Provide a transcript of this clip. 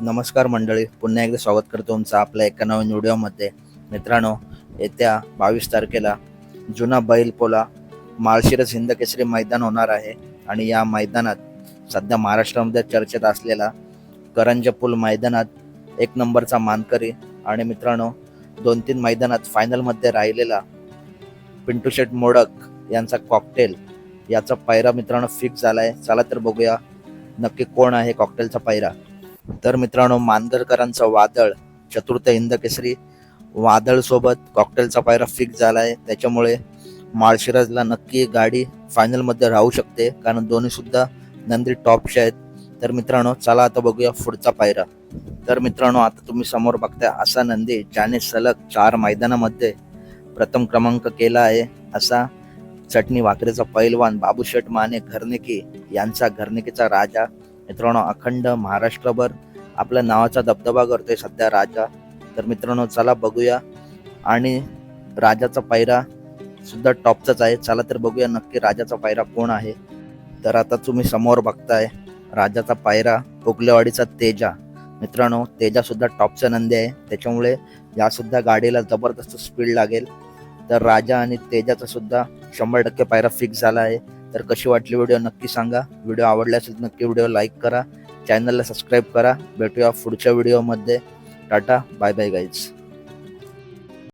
नमस्कार मंडळी. पुन्हा एकदा स्वागत करतो तुमचं आपल्या एका नवीन व्हिडिओमध्ये. मित्रांनो येत्या बावीस तारखेला जुना बैलपोला माळशिरस हिंद केसरी मैदान होणार आहे. आणि या मैदानात सध्या महाराष्ट्रामध्ये चर्चेत असलेला करंज पूल मैदानात एक नंबरचा मानकरी आणि मित्रांनो दोन तीन मैदानात फायनलमध्ये राहिलेला पिंटू शेट मोडक यांचा कॉकटेल याचा पायरा मित्रांनो फिक्स झाला आहे चला तर बघूया नक्की कोण आहे कॉकटेलचा पायरा. तर मित्रांनो मानगरकरांचं वादळ चतुर्थ हिंद केसरी वादळ सोबत कॉकटेलचा पायरा फिक्स झाला आहे त्याच्यामुळे माळशिराजला नक्की गाडी फायनलमध्ये राहू शकते. कारण दोन्ही सुद्धा नंदी टॉपचे आहेत. तर मित्रांनो चला आता बघूया पुढचा पायरा. तर मित्रांनो आता तुम्ही समोर बघताय असा नंदी ज्याने सलग चार मैदानामध्ये प्रथम क्रमांक केला आहे. असा चटणी वाकरेचा पैलवान बाबूशेठ माने घरनेकी यांचा घरनेकीचा राजा मित्रांनो अखंड महाराष्ट्रभर आपल्या नावाचा दबदबा करतोय सध्या राजा. तर मित्रांनो चला बघूया. आणि राजाचा पायरा सुद्धा टॉपचाच आहे. चला तर बघूया नक्की राजाचा पायरा कोण आहे. तर आता तुम्ही समोर बघताय राजाचा पायरा उगलेवाडीचा तेजा. मित्रांनो तेजा सुद्धा टॉपचा नंदी आहे. त्याच्यामुळे या सुद्धा गाडीला जबरदस्त स्पीड लागेल. तर राजा आणि तेजाचा सुद्धा शंभर टक्के पायरा फिक्स झाला आहे. तर कशी वाटली व्हिडिओ नक्की सांगा. व्हिडिओ आवडला असेल तर नक्की व्हिडिओ लाईक करा. चॅनलला सबस्क्राईब करा. भेटूया पुढच्या व्हिडिओमध्ये टाटा बाय बाय गाईज